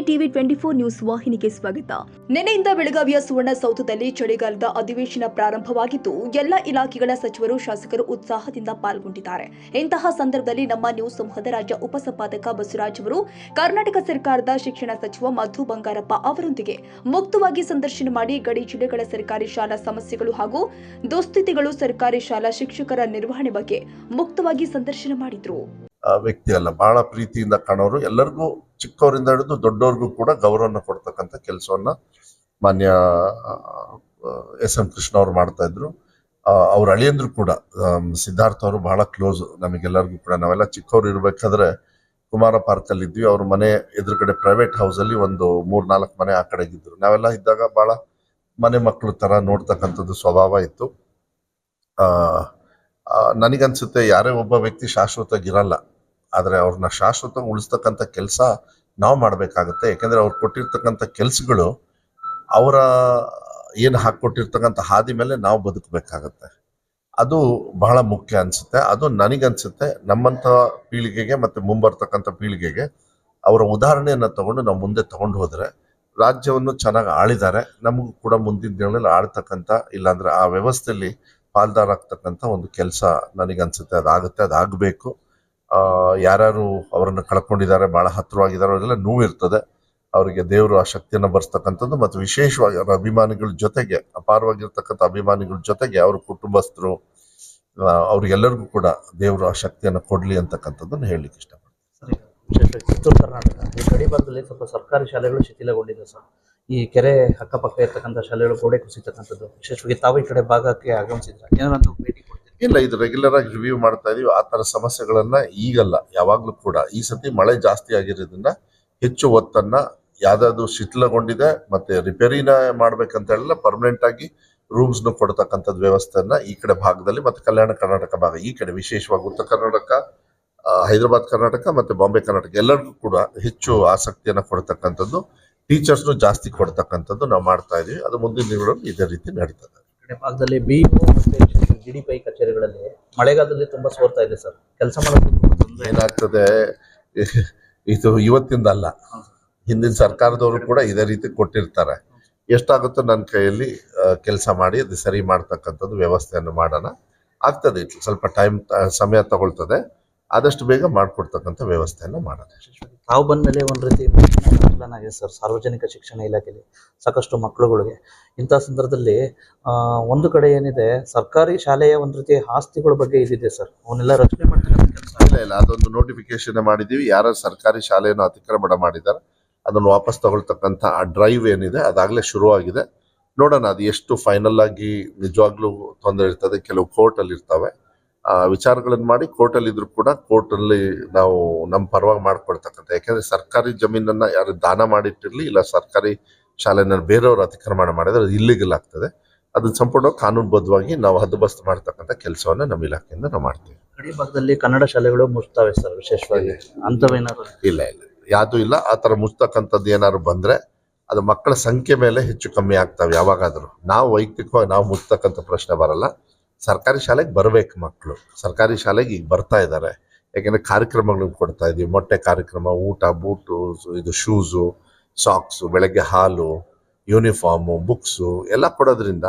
TV twenty four news ವಾಹಿನಿಗೆ ಸ್ವಾಗತ. ನಿನ್ನೆಯಿಂದ ಬೆಳಗಾವಿಯ ಸುವರ್ಣಸೌಧದಲ್ಲಿ ಚಳಿಗಾಲದ ಅಧಿವೇಶನ ಪ್ರಾರಂಭವಾಗಿದ್ದು, ಎಲ್ಲ ಇಲಾಖೆಗಳ ಸಚಿವರು, ಶಾಸಕರು ಉತ್ಸಾಹದಿಂದ ಪಾಲ್ಗೊಂಡಿದ್ದಾರೆ. ಇಂತಹ ಸಂದರ್ಭದಲ್ಲಿ ನಮ್ಮ ನ್ಯೂಸ್ ಸಮೂಹದ ರಾಜ್ಯ ಉಪಸಂಪಾದಕ ಬಸವರಾಜ್ ಅವರು, ಕರ್ನಾಟಕ ಸರ್ಕಾರದ ಶಿಕ್ಷಣ ಸಚಿವ ಮಧು ಬಂಗಾರಪ್ಪ ಅವರೊಂದಿಗೆ ಮುಕ್ತವಾಗಿ ಸಂದರ್ಶನ ಮಾಡಿ ಗಡಿ ಜಿಲ್ಲೆಗಳ ಸರ್ಕಾರಿ ಶಾಲಾ ಸಮಸ್ಯೆಗಳು ಹಾಗೂ ದುಸ್ಥಿತಿಗಳು ಸರ್ಕಾರಿ ಶಾಲಾ ಶಿಕ್ಷಕರ ನಿರ್ವಹಣೆ ಬಗ್ಗೆ ಮುಕ್ತವಾಗಿ ಸಂದರ್ಶನ ಮಾಡಿದ್ರು. ವ್ಯಕ್ತಿ ಅಲ್ಲ. ಬಹಳ ಪ್ರೀತಿಯಿಂದ ಕಾಣೋರು. ಎಲ್ಲರಿಗೂ ಚಿಕ್ಕವರಿಂದ ಹಿಡಿದು ದೊಡ್ಡವ್ರಿಗೂ ಕೂಡ ಗೌರವನ ಕೊಡ್ತಕ್ಕಂಥ ಕೆಲಸವನ್ನ ಮಾನ್ಯ ಎಸ್ ಎಂ ಕೃಷ್ಣ ಅವ್ರು ಮಾಡ್ತಾ ಇದ್ರು. ಅವ್ರ ಅಳಿಯಂದ್ರು ಕೂಡ ಸಿದ್ಧಾರ್ಥ ಅವರು ಬಹಳ ಕ್ಲೋಸ್ ನಮಗೆಲ್ಲರಿಗೂ ಕೂಡ. ನಾವೆಲ್ಲ ಚಿಕ್ಕವ್ರು ಇರ್ಬೇಕಾದ್ರೆ ಕುಮಾರ ಪಾರ್ಕ್ ಅಲ್ಲಿ ಇದ್ವಿ. ಅವ್ರ ಮನೆ ಎದುರುಗಡೆ ಪ್ರೈವೇಟ್ ಹೌಸ್ ಅಲ್ಲಿ ಒಂದು ಮೂರ್ ನಾಲ್ಕು ಮನೆ ಆ ಕಡೆಗಿದ್ರು ನಾವೆಲ್ಲ ಇದ್ದಾಗ ಬಹಳ ಮನೆ ಮಕ್ಕಳು ತರ ನೋಡ್ತಕ್ಕಂಥದ್ದು ಸ್ವಭಾವ ಇತ್ತು. ಆ, ನನಗನ್ಸುತ್ತೆ ಯಾರೇ ಒಬ್ಬ ವ್ಯಕ್ತಿ ಶಾಶ್ವತವಾಗಿರಲ್ಲ. ಆದರೆ ಅವ್ರನ್ನ ಶಾಶ್ವತ ಉಳಿಸ್ತಕ್ಕಂಥ ಕೆಲಸ ನಾವು ಮಾಡಬೇಕಾಗುತ್ತೆ. ಯಾಕೆಂದರೆ ಅವ್ರು ಕೊಟ್ಟಿರ್ತಕ್ಕಂಥ ಕೆಲಸಗಳು ಅವರ ಏನು ಹಾಕ್ಕೊಟ್ಟಿರ್ತಕ್ಕಂಥ ಹಾದಿ ಮೇಲೆ ನಾವು ಬದುಕಬೇಕಾಗತ್ತೆ. ಅದು ಬಹಳ ಮುಖ್ಯ ಅನ್ಸುತ್ತೆ. ಅದು ನನಗನ್ಸುತ್ತೆ. ನಮ್ಮಂಥ ಪೀಳಿಗೆಗೆ ಮತ್ತೆ ಮುಂಬರ್ತಕ್ಕಂಥ ಪೀಳಿಗೆಗೆ ಅವರ ಉದಾಹರಣೆಯನ್ನು ತಗೊಂಡು ನಾವು ಮುಂದೆ ತಗೊಂಡು ಹೋದರೆ ರಾಜ್ಯವನ್ನು ಚೆನ್ನಾಗಿ ಆಳಿದ್ದಾರೆ ನಮಗೂ ಕೂಡ ಮುಂದಿನ ದಿನಗಳಲ್ಲಿ ಆಳ್ತಕ್ಕಂಥ ಇಲ್ಲಾಂದರೆ ಆ ವ್ಯವಸ್ಥೆಯಲ್ಲಿ ಪಾಲ್ದಾರಾಗ್ತಕ್ಕಂಥ ಒಂದು ಕೆಲಸ ನನಗನ್ಸುತ್ತೆ. ಅದಾಗುತ್ತೆ, ಅದಾಗಬೇಕು. ಯಾರ್ಯಾರು ಅವರನ್ನು ಕಳ್ಕೊಂಡಿದ್ದಾರೆ, ಬಹಳ ಹತ್ತಿರವಾಗಿದ್ದಾರೆ ಅವರೆಲ್ಲ ನೋವಿರ್ತದೆ ಅವರಿಗೆ ದೇವರು ಆ ಶಕ್ತಿಯನ್ನು ಬರ್ಸ್ತಕ್ಕಂಥದ್ದು ಮತ್ತು ವಿಶೇಷವಾಗಿ ಅವರ ಅಭಿಮಾನಿಗಳ ಜೊತೆಗೆ, ಅಪಾರವಾಗಿರ್ತಕ್ಕಂಥ ಅಭಿಮಾನಿಗಳ ಜೊತೆಗೆ ಅವ್ರ ಕುಟುಂಬಸ್ಥರು ಅವ್ರಿಗೆಲ್ಲರಿಗೂ ಕೂಡ ದೇವರು ಆ ಶಕ್ತಿಯನ್ನು ಕೊಡ್ಲಿ ಅಂತಕ್ಕಂಥದ್ದನ್ನು ಹೇಳಲಿಕ್ಕೆ ಇಷ್ಟಪಡ್ತೀನಿ. ಕಿತ್ತೂರು ಕರ್ನಾಟಕ. ಈ ಸ್ವಲ್ಪ ಸರ್ಕಾರಿ ಶಾಲೆಗಳು ಶಿಥಿಲಗೊಂಡಿದೆ ಸರ್. ಈ ಕೆರೆ ಅಕ್ಕಪಕ್ಕ ಇರ್ತಕ್ಕಂಥ ಶಾಲೆಗಳು ಗೋಡೆ ಕುಸಿತಕ್ಕಂಥದ್ದು. ವಿಶೇಷವಾಗಿ ತಾವು ಈ ಕಡೆ ಭಾಗಕ್ಕೆ ಆಗಮಿಸಿದ್ರೆ ಏನಾದ್ರು ಭೇಟಿ ಇಲ್ಲ, ಇದು ರೆಗ್ಯುಲರ್ ಆಗಿ ರಿವ್ಯೂ ಮಾಡ್ತಾ ಇದೀವಿ. ಆ ತರ ಸಮಸ್ಯೆಗಳನ್ನ ಈಗಲ್ಲ, ಯಾವಾಗ್ಲೂ ಕೂಡ. ಈ ಸತಿ ಮಳೆ ಜಾಸ್ತಿ ಆಗಿರೋದ್ರಿಂದ ಹೆಚ್ಚು ಒತ್ತನ್ನ ಯಾವ್ದಾದ್ರು ಶಿಥಿಲಗೊಂಡಿದೆ, ಮತ್ತೆ ರಿಪೇರಿನ ಮಾಡ್ಬೇಕಂತ ಹೇಳಿಲ್ಲ ಪರ್ಮನೆಂಟ್ ಆಗಿ ರೂಮ್ಸ್ ನು ಕೊಡ್ತಕ್ಕಂಥದ್ದು ವ್ಯವಸ್ಥೆಯನ್ನ ಈ ಕಡೆ ಭಾಗದಲ್ಲಿ ಮತ್ತೆ ಕಲ್ಯಾಣ ಕರ್ನಾಟಕ ಭಾಗ, ಈ ಕಡೆ ವಿಶೇಷವಾಗಿ ಉತ್ತರ ಕರ್ನಾಟಕ ಹೈದರಾಬಾದ್ ಕರ್ನಾಟಕ ಮತ್ತೆ ಬಾಂಬೆ ಕರ್ನಾಟಕ ಎಲ್ಲರಿಗೂ ಕೂಡ ಹೆಚ್ಚು ಆಸಕ್ತಿಯನ್ನ ಕೊಡ್ತಕ್ಕಂಥದ್ದು ಟೀಚರ್ಸ್ನು ಜಾಸ್ತಿ ಕೊಡ್ತಕ್ಕಂಥದ್ದು ನಾವು ಮಾಡ್ತಾ ಇದೀವಿ. ಅದು ಮುಂದಿನ ದಿನಗಳಲ್ಲಿ ಇದೇ ರೀತಿ ನಡೀತದೆ. ಭಾಗದಲ್ಲಿ ಬಿ ಮತ್ತೆ ಡಿ ಡಿ ಪೈ ಕಚೇರಿಗಳಲ್ಲಿ ಮಳೆಗಾಲದಲ್ಲಿ ತುಂಬಾ ಸೋರ್ತಾ ಇದೆ ಸರ್. ಕೆಲಸ ಮಾಡೋದು ಏನಾಗ್ತದೆ, ಇದು ಇವತ್ತಿಂದ ಅಲ್ಲ ಹಿಂದಿನ ಸರ್ಕಾರದವರು ಕೂಡ ಇದೇ ರೀತಿ ಕೊಟ್ಟಿರ್ತಾರೆ. ಎಷ್ಟಾಗುತ್ತೋ ನನ್ನ ಕೈಯಲ್ಲಿ ಕೆಲಸ ಮಾಡಿ ಅದು ಸರಿ ಮಾಡ್ತಕ್ಕಂಥದ್ದು ವ್ಯವಸ್ಥೆಯನ್ನು ಮಾಡೋಣ. ಆಗ್ತದೆ, ಸ್ವಲ್ಪ ಟೈಮ್ ಸಮಯ ತಗೊಳ್ತದೆ. ಆದಷ್ಟು ಬೇಗ ಮಾಡಿಕೊಡ್ತಕ್ಕಂಥ ವ್ಯವಸ್ಥೆಯನ್ನು ಮಾಡೋದು. ತಾವು ಬಂದ ಮೇಲೆ ಒಂದು ರೀತಿ ಆಗಿದೆ ಸರ್ ಸಾರ್ವಜನಿಕ ಶಿಕ್ಷಣ ಇಲಾಖೆಯಲ್ಲಿ ಸಾಕಷ್ಟು ಮಕ್ಕಳುಗಳಿಗೆ ಇಂಥ ಸಂದರ್ಭದಲ್ಲಿ ಆ, ಒಂದು ಕಡೆ ಏನಿದೆ ಸರ್ಕಾರಿ ಶಾಲೆಯ ಒಂದು ರೀತಿ ಆಸ್ತಿಗಳ ಬಗ್ಗೆ ಇದಿದೆ ಸರ್. ಅವನ್ನೆಲ್ಲ ರಚನೆ ಮಾಡ್ತಕ್ಕಂಥ ಕೆಲಸ. ಇಲ್ಲ ಇಲ್ಲ ಅದೊಂದು ನೋಟಿಫಿಕೇಶನ್ ಮಾಡಿದ್ದೀವಿ. ಯಾರು ಸರ್ಕಾರಿ ಶಾಲೆಯನ್ನು ಅತಿಕ್ರಮಣ ಮಾಡಿದ್ದಾರೆ. ಅದನ್ನು ವಾಪಸ್ ತಗೊಳ್ತಕ್ಕಂಥ ಆ ಡ್ರೈವ್ ಏನಿದೆ ಅದಾಗಲೇ ಶುರುವಾಗಿದೆ. ನೋಡೋಣ ಅದು ಎಷ್ಟು ಫೈನಲ್ ಆಗಿ ನಿಜವಾಗ್ಲೂ ತೊಂದರೆ ಇರ್ತದೆ. ಕೆಲವು ಕೋರ್ಟ್ ಅಲ್ಲಿ ಇರ್ತವೆ. ವಿಚಾರಗಳನ್ನು ಮಾಡಿ ಕೋರ್ಟಲ್ಲಿ ಇದ್ರು ಕೂಡ ಕೋರ್ಟಲ್ಲಿ ನಾವು ನಮ್ಮ ಪರವಾಗಿ ಮಾಡ್ಕೊಳ್ತಕ್ಕಂಥ ಯಾಕೆಂದರೆ ಸರ್ಕಾರಿ ಜಮೀನನ್ನ ಯಾರು ದಾನ ಮಾಡಿಟ್ಟಿರಲಿ ಇಲ್ಲ ಸರ್ಕಾರಿ ಶಾಲೆನ ಬೇರೆಯವರು ಅತಿಕ್ರಮಣ ಮಾಡಿದ್ರೆ ಅದು ಇಲ್ಲಿಗಲ್ ಆಗ್ತದೆ. ಅದನ್ನ ಸಂಪೂರ್ಣ ಕಾನೂನುಬದ್ಧವಾಗಿ ನಾವು ಹದ್ದುಬಸ್ತು ಮಾಡ್ತಕ್ಕಂಥ ಕೆಲಸವನ್ನ ನಮ್ಮ ಇಲಾಖೆಯಿಂದ ನಾವು ಮಾಡ್ತೀವಿ. ಗಡಿ ಭಾಗದಲ್ಲಿ ಕನ್ನಡ ಶಾಲೆಗಳು ಮುಚ್ತಾವೆ ಸರ್ ವಿಶೇಷವಾಗಿ? ಅಂಥವೇನಾದ್ರು ಇಲ್ಲ ಇಲ್ಲ. ಯಾವುದೂ ಇಲ್ಲ. ಆ ಥರ ಮುಚ್ತಕ್ಕಂಥದ್ದು ಏನಾದ್ರು ಬಂದ್ರೆ ಅದು ಮಕ್ಕಳ ಸಂಖ್ಯೆ ಮೇಲೆ ಹೆಚ್ಚು ಕಮ್ಮಿ ಆಗ್ತವೆ ಯಾವಾಗಾದರೂ. ನಾವು ವೈಯಕ್ತಿಕವಾಗಿ ನಾವು ಮುಚ್ತಕ್ಕಂಥ ಪ್ರಶ್ನೆ ಬರಲ್ಲ. ಸರ್ಕಾರಿ ಶಾಲೆಗೆ ಬರಬೇಕು ಮಕ್ಕಳು ಸರ್ಕಾರಿ ಶಾಲೆಗೆ ಈಗ ಬರ್ತಾ ಇದ್ದಾರೆ ಯಾಕೆಂದರೆ ಕಾರ್ಯಕ್ರಮಗಳು ಕೊಡ್ತಾ ಇದ್ದೀವಿ ಮೊಟ್ಟೆ ಕಾರ್ಯಕ್ರಮ, ಊಟ, ಬೂಟು, ಇದು ಶೂಸು ಸಾಕ್ಸು ಬೆಳಗ್ಗೆ ಹಾಲು ಯೂನಿಫಾರ್ಮು ಬುಕ್ಸು ಎಲ್ಲ ಕೊಡೋದ್ರಿಂದ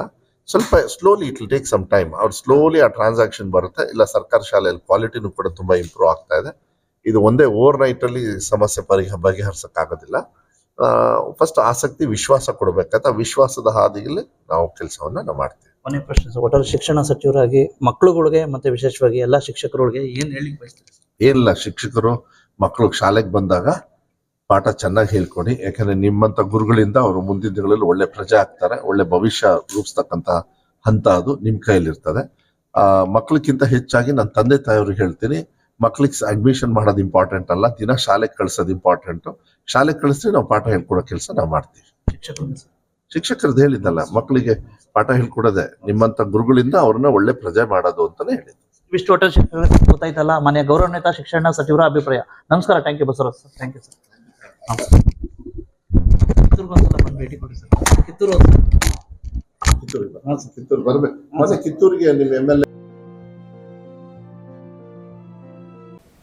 ಸ್ವಲ್ಪ slowly it will take some time ಅವ್ರು ಸ್ಲೋಲಿ ಆ ಟ್ರಾನ್ಸಾಕ್ಷನ್ ಬರುತ್ತೆ. ಇಲ್ಲ ಸರ್ಕಾರಿ ಶಾಲೆಯಲ್ಲಿ ಕ್ವಾಲಿಟಿನೂ ಕೂಡ ತುಂಬಾ ಇಂಪ್ರೂವ್ ಆಗ್ತಾ ಇದೆ. ಇದು ಒಂದೇ ಓವರ್ ನೈಟ್ ಅಲ್ಲಿ ಸಮಸ್ಯೆ ಪರಿಹ, ಬಗೆಹರಿಸೋಕ್ಕಾಗೋದಿಲ್ಲ. ಫಸ್ಟ್ ಆಸಕ್ತಿ, ವಿಶ್ವಾಸ ಕೊಡಬೇಕಂತ ವಿಶ್ವಾಸದ ಹಾದಿಯಲ್ಲಿ ನಾವು ಕೆಲಸವನ್ನು ನಾವು ಮಾಡ್ತೀವಿ. ಕೊನೆ ಪ್ರಶ್ನೆ. ಸರ್ ಒಟ್ಟಾರೆ ಶಿಕ್ಷಣ ಸಚಿವರಾಗಿ ಮಕ್ಕಳುಗಳಿಗೆ ಮತ್ತೆ ವಿಶೇಷವಾಗಿ ಎಲ್ಲ ಶಿಕ್ಷಕರುಗಳಿಗೆ ಏನ್ ಹೇಳಿ ಬಯಸ್ತೀರಿ? ಏನಿಲ್ಲ ಶಿಕ್ಷಕರು ಮಕ್ಕಳು ಶಾಲೆಗೆ ಬಂದಾಗ ಪಾಠ ಚೆನ್ನಾಗಿ ಹೇಳ್ಕೊಡಿ. ಯಾಕಂದ್ರೆ ನಿಮ್ಮಂತ ಗುರುಗಳಿಂದ ಅವರು ಮುಂದಿನ ದಿನಗಳಲ್ಲಿ ಒಳ್ಳೆ ಪ್ರಜೆ ಆಗ್ತಾರೆ ಒಳ್ಳೆ ಭವಿಷ್ಯ ರೂಪಿಸ್ತಕ್ಕಂತ ಹಂತ ಅದು ನಿಮ್ ಕೈಯಲ್ಲಿರ್ತದೆ. ಆ ಮಕ್ಕಳಿಗಿಂತ ಹೆಚ್ಚಾಗಿ ನನ್ನ ತಂದೆ ತಾಯಿಯವ್ರಿಗೆ ಹೇಳ್ತೀನಿ ಮಕ್ಳಿಗೆ ಅಡ್ಮಿಷನ್ ಮಾಡೋದು ಇಂಪಾರ್ಟೆಂಟ್ ಅಲ್ಲ ದಿನ ಶಾಲೆಗೆ ಕಳ್ಸೋದು ಇಂಪಾರ್ಟೆಂಟ್ ಶಾಲೆಗೆ ಕಳಿಸ್ತೀವಿ ನಾವು ಪಾಠ ಹೇಳ್ಕೊಡೋ ಕೆಲಸ ನಾವು ಮಾಡ್ತೀವಿ. ಶಿಕ್ಷಕರು. ಶಿಕ್ಷಕರದ್ದು ಹೇಳಿದ್ದಲ್ಲ ಮಕ್ಕಳಿಗೆ ಪಾಠ ಹೇಳ್ಕೊಡೋದೆ ನಿಮ್ಮಂತ ಗುರುಗಳಿಂದ ಅವ್ರನ್ನ ಒಳ್ಳೆ ಪ್ರಜೆ ಮಾಡೋದು ಅಂತಾನೆ ಹೇಳಿದ್ದು. ಇಷ್ಟು ಹೋಟೆಲ್ ಶಿಕ್ಷಣ ಗೊತ್ತಾಯ್ತಲ್ಲ ಮನೆ ಗೌರವಾನ್ವಿತ ಶಿಕ್ಷಣ ಸಚಿವರ ಅಭಿಪ್ರಾಯ. ನಮಸ್ಕಾರ thank you Basavaraj sir thank you sir ಕಿತ್ತೂರ್ಗೊಂದ್ಸಲ ಬಂದು ಭೇಟಿ ಕೊಡಿ ಸರ್. ಕಿತ್ತೂರು ಕಿತ್ತೂರಿಗೆ ಕಿತ್ತೂರು ಬರ್ಬೇಕು. ಮತ್ತೆ ಕಿತ್ತೂರಿಗೆ ನಿಮ್ಮ ಎಂ ಎಲ್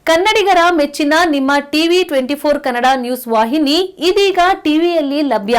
ಕನ್ನಡಿಗರ ಮೆಚ್ಚಿನ ನಿಮ್ಮ TV twenty four Kannada news ವಾಹಿನಿ ಇದೀಗ ಟಿವಿಯಲ್ಲಿ ಲಭ್ಯ.